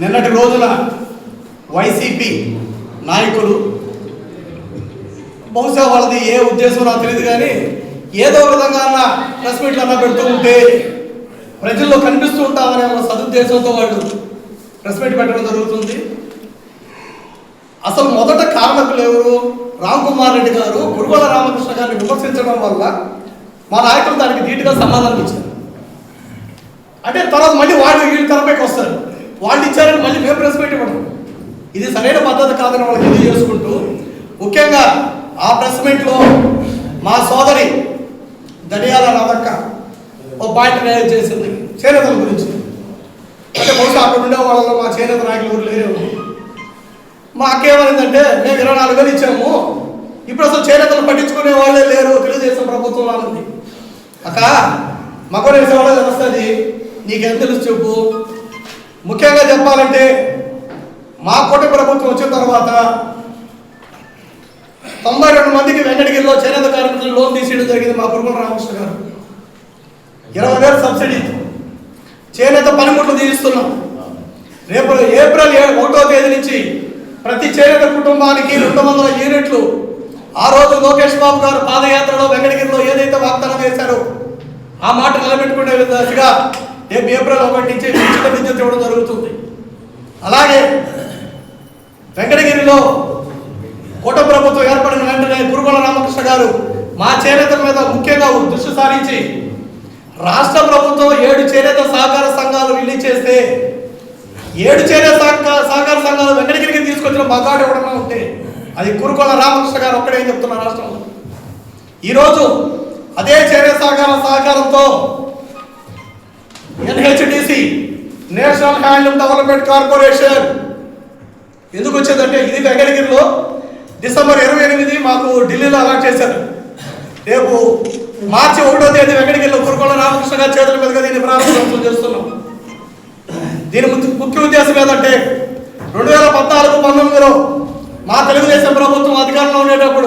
నిన్నటి రోజున వైసీపీ నాయకులు బహుశా వాళ్ళది ఏ ఉద్దేశం నాకు తెలియదు కానీ ఏదో విధంగా అన్న ప్రెస్ మీట్లు అన్న పెడుతూ ఉంటే ప్రజల్లో కనిపిస్తూ ఉంటామనే ఒక సదుద్దేశంతో వాళ్ళు ప్రెస్ మీట్ పెట్టడం జరుగుతుంది. అసలు మొదట కారణకులు ఎవరు? రామ్ కుమార్ రెడ్డి గారు గురువల రామకృష్ణ గారిని విమర్శించడం వల్ల మా నాయకులు దానికి ధీటుగా సమాధానం ఇచ్చారు. అంటే తర్వాత మళ్ళీ వాళ్ళు వీళ్ళు తెరపైకి వస్తారు. వాళ్ళు ఇచ్చారని మళ్ళీ మేము ప్రెస్ మీట్ ఇవ్వడం ఇది సరైన పద్ధతి కాదని వాళ్ళకి తెలియజేసుకుంటూ ముఖ్యంగా ఆ ప్రెస్ మీట్లో మా సోదరి దడియాల రాధక్క ఓ పాయింట్ రేజ్ చేసింది చేనేతల గురించి. అంటే బహుశా అక్కడ ఉండే వాళ్ళలో మా చేనేత నాయకులు ఎవరు లేరు మా అక్క ఏమైందంటే మేము ఇరవై నాలుగు వేలు ఇచ్చాము. ఇప్పుడు అసలు చేనేతలు పట్టించుకునే వాళ్ళే లేరు తెలుగుదేశం ప్రభుత్వం అన్నది. అక్క మగ వేసేవాళ్ళే వస్తుంది. నీకేం తెలుసు చెప్పు. ముఖ్యంగా చెప్పాలంటే మా కోటి ప్రభుత్వం వచ్చిన తర్వాత తొంభై రెండు మందికి వెంకటగిరిలో చేనేత కార్మికులు లోన్ తీసేయడం జరిగింది మా పురుగుల రామకృష్ణ గారు. ఇరవై వేలు సబ్సిడీ. చేనేత పనిముట్లు తీయిస్తున్నాం రేపు ఏప్రిల్ ఒకటో తేదీ నుంచి ప్రతి చేనేత కుటుంబానికి రెండు వందల యూనిట్లు. ఆ రోజు లోకేష్ బాబు గారు పాదయాత్రలో వెంకటగిరిలో ఏదైతే వాగ్దానం చేశారో ఆ మాట నిలబెట్టుకునే విధంగా రేపు ఏప్రిల్ ఒకటి నుంచి ఉచిత విద్యుత్ ఇవ్వడం జరుగుతుంది. అలాగే వెంకటగిరిలో కోట ప్రభుత్వం ఏర్పడిన వెంటనే గురుకుల రామకృష్ణ గారు మా చేనేతల మీద ముఖ్యంగా దృష్టి సారించి రాష్ట్ర ప్రభుత్వం ఏడు చేనేత సహకార సంఘాలు రిలీజ్ చేస్తే ఏడు చేనేత సహకార సంఘాలు వెంకటగిరికి తీసుకొచ్చిన మగాడు ఎవడన్నా ఉంటే అది కురుకొల రామకృష్ణ గారు ఒక్కడే చెప్తున్నారు రాష్ట్రంలో. ఈరోజు అదే చేనేత సహకార సహకారంతో NHDC national handloom development corporation. ఎందుకు వచ్చేదంటే ఇది వెంకటగిరిలో డిసెంబర్ ఇరవై ఎనిమిది మాకు ఢిల్లీలో అలాట్ చేశారు. రేపు మార్చి ఒకటో తేదీ వెంకటగిరిలో కురుకొండ రామకృష్ణ గారి చేతుల మీదుగా దీన్ని ప్రారంభోత్సవం చేస్తున్నాం. దీని ముఖ్య- ముఖ్య ఉద్దేశం ఏంటంటే రెండు వేల పద్నాలుగు పంతొమ్మిదిలో మా తెలుగుదేశం ప్రభుత్వం అధికారంలో ఉండేటప్పుడు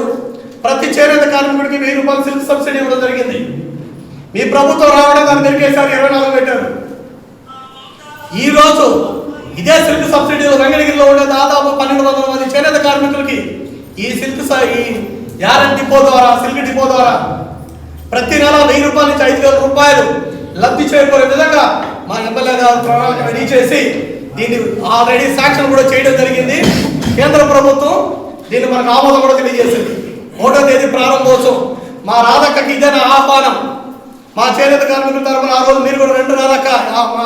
ప్రతి చేనేత కార్మికుడికి వెయ్యి రూపాయలు సిల్క్ సబ్సిడీ ఇవ్వడం జరిగింది. మీ ప్రభుత్వం రావడం దాన్ని పెరిగేసారి ఇరవై నాలుగు ఈరోజు ఈ రోజు ఇదే సిల్క్ సబ్సిడీలో వెంకటగిరిలో ఉండే దాదాపు పన్నెండు వందల మంది చేనేత కార్మికులకి ఈ సిల్క్ స- ఈ యారన్ డిపో ద్వారా సిల్క్ డిపో ద్వారా ప్రతి నెల వెయ్యి రూపాయల నుంచి ఐదు వేల రూపాయలు లబ్ధి చేకూరే విధంగా మా ఎమ్మెల్యే గారు ప్రణాళిక రెడీ చేసి దీన్ని ఆల్రెడీ శాంక్షన్ కూడా చేయడం జరిగింది. కేంద్ర ప్రభుత్వం దీన్ని మనకు ఆమోదం కూడా తెలియజేసింది. ఒకటో తేదీ ప్రారంభోత్సవం. మా రాధక్కకి ఇదే ఆహ్వానం. మా చేనేత కార్మికుల తరఫున ఆ రోజు మీరు కూడా రెండు రాధక్క. మా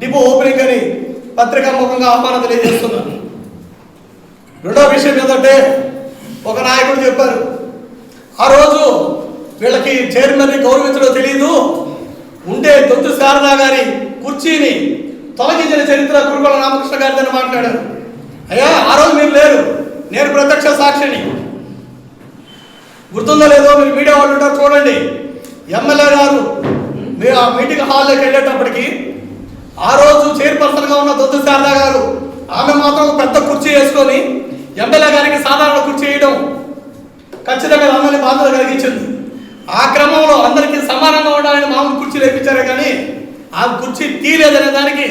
డిపో ఓపెనింగ్ అని పత్రికా ముఖంగా ఆహ్వానం తెలియజేస్తున్నాను రెండో విషయం ఏంటంటే ఒక నాయకుడు చెప్పారు ఆ రోజు వీళ్ళకి చైర్మన్ని గౌరవించడం తెలియదు ఉండే దొంతు శారదా గారి కుర్చీని తొలగించిన చరిత్ర కురుకొల రామకృష్ణ గారిదని మాట్లాడారు. అయ్యా ఆ రోజు మీరు లేరు. నేను ప్రత్యక్ష సాక్షిని. గుర్తుందో లేదో మీరు మీడియా వాళ్ళు ఉంటారు చూడండి. ఎమ్మెల్యే గారు మీరు ఆ మీటింగ్ హాల్లోకి వెళ్ళేటప్పటికి ఆ రోజు చైర్పర్సన్గా ఉన్న దొద్దు శారదా గారు ఆమె మాత్రం పెద్ద కుర్చీ వేసుకొని ఎమ్మెల్యే గారికి సాధారణ కుర్చీ వేయడం ఖచ్చితంగా అందరినీ బాధలు కలిగించింది. ఆ క్రమంలో అందరికీ సమానంగా ఉండాలని మామూలు కుర్చీ లేపించారు కానీ ఆ కుర్చీ తీయలేదనే దానికి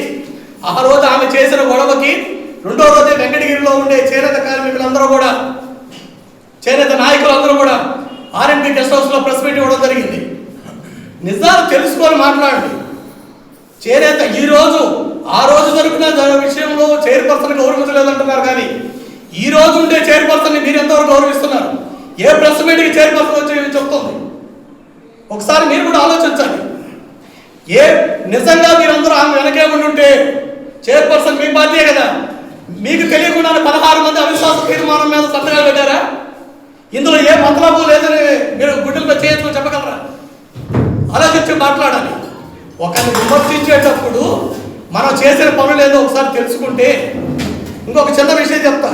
ఆ రోజు ఆమె చేసిన గొడవకి రెండో రోజే వెంకటగిరిలో ఉండే చేనేత కార్మికులందరూ కూడా చేనేత నాయకులు అందరూ కూడా ఆర్ఎంపీ గెస్ట్ హౌస్లో ప్రెస్ మీట్ ఇవ్వడం జరిగింది. నిజాలు తెలుసుకొని మాట్లాడండి. చేనేత ఈ రోజు ఆ రోజు జరిపిన విషయంలో చైర్పర్సన్ గౌరవించలేదంటున్నారు కానీ ఈ రోజు ఉండే చైర్పర్సన్ మీరు ఎంతవరకు గౌరవిస్తున్నారు? ఏ ప్రెస్ మీటింగ్ చైర్పర్సన్ వచ్చి చెప్తుంది? ఒకసారి మీరు కూడా ఆలోచించండి. ఏ నిజంగా మీరందరూ ఆమె వెనకే ఉండి ఉంటే చైర్పర్సన్ మీ పార్టీయే కదా? మీకు తెలియకుండా పదహారు మంది అవిశ్వాస తీర్మానం మీద సంతకాలు పెట్టారా? ఇందులో ఏ మతలబు లేదని మీరు గుడ్డలతో చేయొచ్చు చెప్పగలరా? ఆలోచించి మాట్లాడాలి. ఒకరిని విమర్శించేటప్పుడు మనం చేసిన పనులు ఏదో ఒకసారి తెలుసుకుంటే ఇంకొక చిన్న విషయం చెప్తా.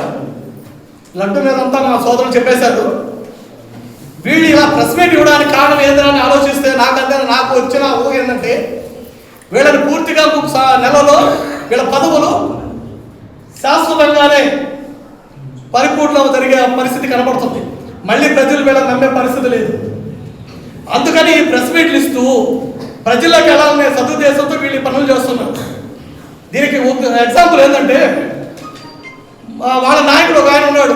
లడ్డు మీదంతా మా సోదరులు చెప్పేశారు వీళ్ళు ఇలా ప్రెస్ మీట్ ఇవ్వడానికి కారణం ఏందని ఆలోచిస్తే నాకంటే నాకు వచ్చిన ఊహ ఏంటంటే వీళ్ళని పూర్తిగా నెలలో వీళ్ళ పదవులు శాశ్వతంగానే పరిపూర్ణం జరిగే పరిస్థితి కనబడుతుంది. మళ్ళీ ప్రజలు వీళ్ళని నమ్మే పరిస్థితి లేదు. అందుకని ఈ ప్రెస్ మీట్లు ఇస్తూ ప్రజలకు వెళ్ళాలనే సదుద్దేశంతో వీళ్ళు పనులు చేస్తున్నారు. దీనికి ఎగ్జాంపుల్ ఏంటంటే వాళ్ళ నాయకుడు ఒక ఆయన ఉన్నాడు.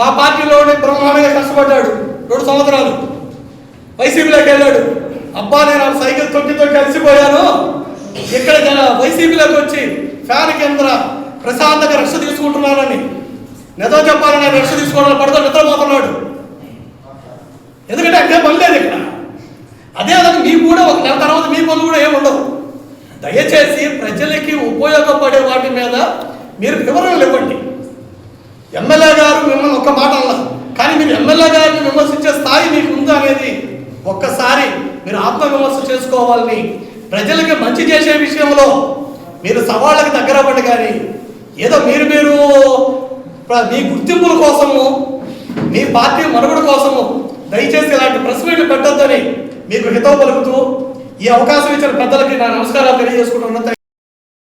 మా పార్టీలోనే బ్రహ్మాండంగా కష్టపడ్డాడు రెండు సంవత్సరాలు. వైసీపీలోకి వెళ్ళాడు. అబ్బా నేను ఆ సైకిల్ తొక్కితో కలిసిపోయాను. ఇక్కడ జన వైసీపీలోకి వచ్చి ఫ్యాన్ కేంద్ర ప్రశాంతంగా రక్ష తీసుకుంటున్నానని నిజం చెప్పాలని రక్ష తీసుకోవడానికి పడుతూ నిద్రపోతున్నాడు. ఎందుకంటే అక్కడ పని లేదు ఇక్కడ. కూడా ఒక నెల తర్వాత మీ పనులు కూడా ఏమి ఉండవు. దయచేసి ప్రజలకి ఉపయోగపడే వాటి మీద మీరు వివరణలు ఇవ్వండి. ఎమ్మెల్యే గారు మిమ్మల్ని ఒక్క మాట అన్నా కానీ మీరు ఎమ్మెల్యే గారిని విమర్శించే స్థాయి మీకు ఉందా అనేది ఒక్కసారి మీరు ఆత్మవిమర్శ చేసుకోవాలని ప్రజలకి మంచి చేసే విషయంలో మీరు సవాళ్ళకి దగ్గర పడి కానీ ఏదో మీరు మీరు మీ గుర్తింపుల కోసము మీ పార్టీ మనుగడ కోసము దయచేసి ఇలాంటి ప్రెస్ మీట్లు పెట్టొద్దని మీకు హితం పలుకుతూ ఈ అవకాశం ఇచ్చిన పెద్దలకి నా నమస్కారాలు తెలియజేసుకుంటున్నాను